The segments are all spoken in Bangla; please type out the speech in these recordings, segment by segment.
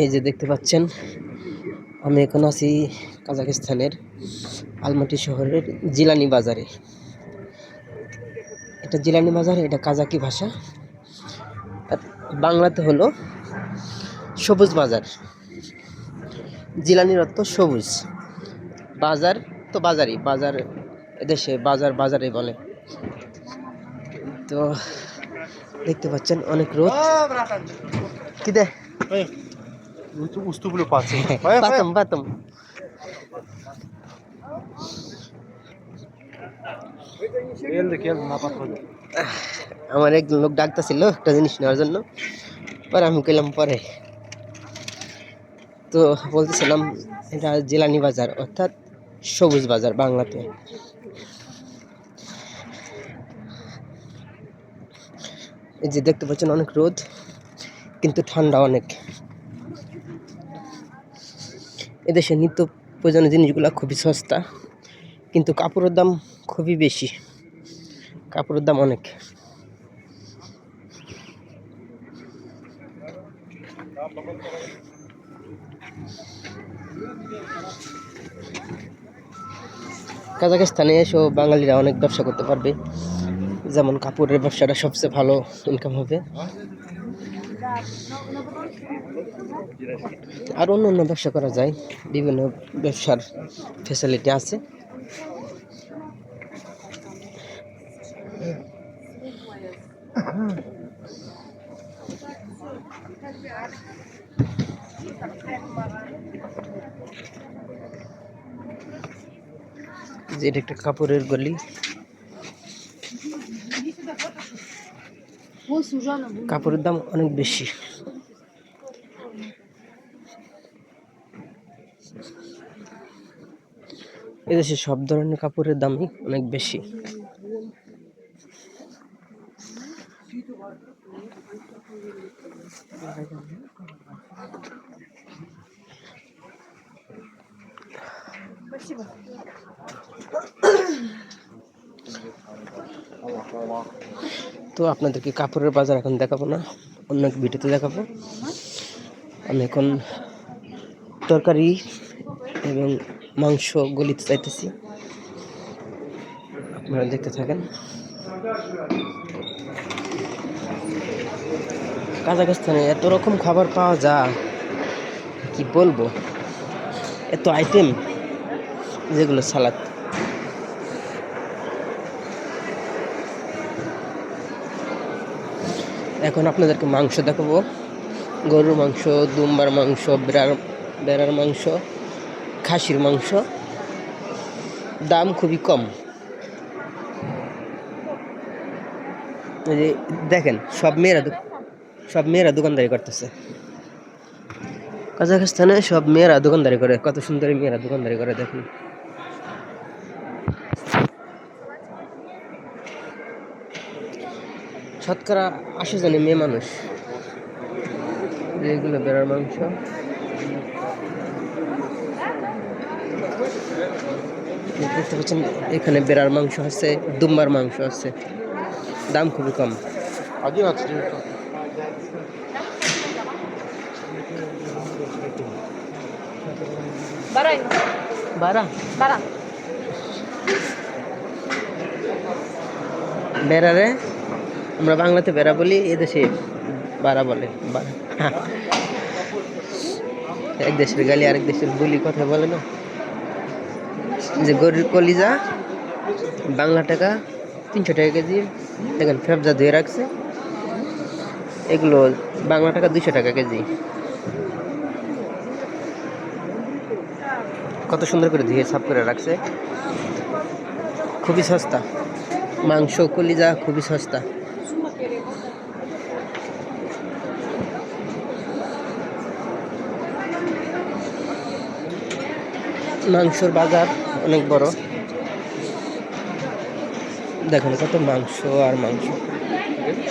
এই যে দেখতে পাচ্ছেন, আমি এখন আছি কাজাকিস্তানের আলমাটি শহরের জিলানি বাজারে। এটা জিলানি বাজার, এটা কাজাকি ভাষা। আর বাংলাতে হলো সবুজ বাজার। জিলানির অর্থ সবুজ। বাজার তো বাজারই, বাজার এদেশে বাজার বাজারে বলে। তো দেখতে পাচ্ছেন অনেক রোদ। কি দে? আমার একজন লোক ডাকতেছিল একটা জিনিস নেওয়ার জন্য পরে আমি গেলাম পরে তো বলতেছিলাম এটা জেলানি বাজার অর্থাৎ সবুজ বাজার বাংলাতে এই যে দেখতে পাচ্ছেন অনেক রোদ কিন্তু ঠান্ডা অনেক। এদেশে নিত্য প্রয়োজনীয় জিনিসগুলো খুবই সস্তা, কিন্তু কাপড়ের দাম খুবই বেশি। কাপড়ের দাম অনেক। কাজাকিস্তানে এসেও বাঙালিরা অনেক ব্যবসা করতে পারবে। যেমন কাপড়ের ব্যবসাটা সবচেয়ে ভালো ইনকাম হবে। আর অন্য অন্য ব্যবসা করা যায়। বিভিন্ন ব্যবসার ফেসিলিটি আছে। যে এটা একটা কাপড়ের গলি। কাপড়ের দাম অনেক বেশি। এদেশে সব ধরনের কাপড়ের দামই অনেক বেশি। তো আপনাদেরকে কাপড়ের বাজার এখন দেখাবো না, অন্য এক ভিডিওতে দেখাবো। আমি এখন তরকারি এবং মাংস গলিতে চাইতেছি আপনারা দেখতে থাকেন। কাজাকিস্তানে এত রকম খাবার পাওয়া যায়, কি বলব? এত আইটেম যেগুলো সালাদ এখন আপনাদেরকে মাংস দেখাবো। গরুর মাংস, দুম্বার মাংস, বেড়ার বেড়ার মাংস, খাসির মাংস। দাম খুবই কম। দেখেন, সব মেয়েরা সব মেয়েরা দোকানদারি করতেছে। কাজাখস্তানে সব মেয়েরা দোকানদারি করে, কত সুন্দরী মেয়েরা দোকানদারি করে, দেখুন। শতকরা আশি জনে মেয়ে মানুষ। এগুলো বেড়ার মাংস। দেখতে পাচ্ছেন এখানে বেড়ার মাংস আছে দুম্বার মাংস আছে। দাম খুবই কম। বেড়ারে আমরা বাংলাতে বেড়া বলি এদেশে বাড়া বলে। বারা এক দেশের গালি, আরেক দেশের বলি কথা বলে না। যে গরুর কলিজা, বাংলা টাকা, তিনশো টাকা কেজি, দেখেন ফেবজা ধুয়ে রাখছে, এগুলো বাংলা টাকা দুশো টাকা কেজি। কত সুন্দর করে ধুয়ে সাফ করে রাখছে। খুবই সস্তা। মাংস, কলিজা, খুবই সস্তা। মাংসর বাজার অনেক বড়। দেখুন, কত মাংস আর মাংস।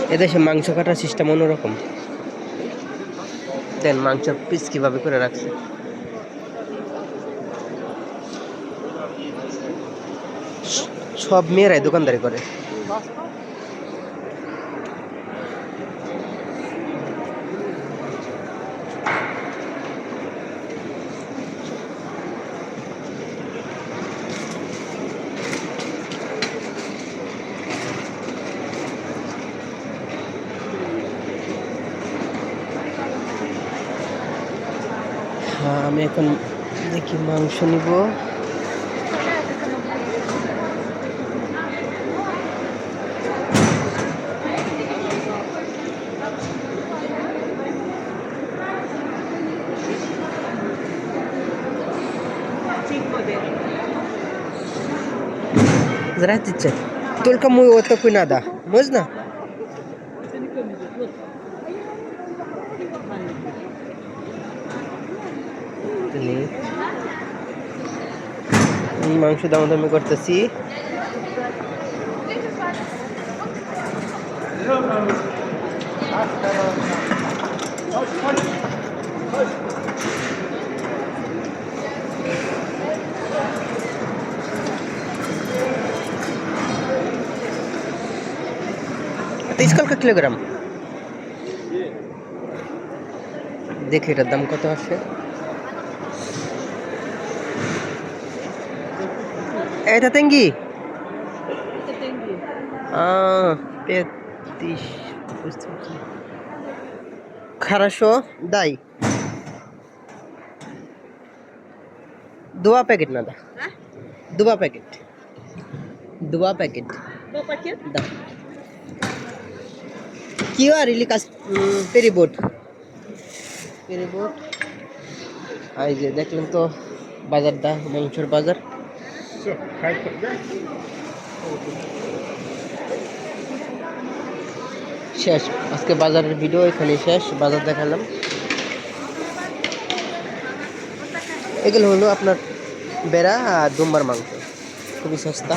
এদেশে মাংস কাটার সিস্টেম অন্যরকম। দেন মাংস পিস কীভাবে করে রাখছে? সব মেয়েরাই দোকানদারি করে। আমি এখন দেখি মাংস নিব Здравствуйте. Только мы вот такой надо. Можно? মাংস দাম দামি করতেছি तो इसका का किलोग्राम দেখি এটার দাম কত এটা তেঙ্গি? তেত্রিশ খারাশো দাই। দুয়া প্যাকেট না দা? দুয়া প্যাকেট। দুয়া প্যাকেট। দা। কি আর ইলি কাজ পেরিবোট? পেরিবোট। এই যে দেখলেন তো বাজারটা মাংসের বাজার। শেষ। আজকে বাজারের ভিডিও এখানে শেষ। বাজার দেখালাম। এগুলো হলো আপনার বেড়া আর দুম্বার মাংস। খুবই সস্তা।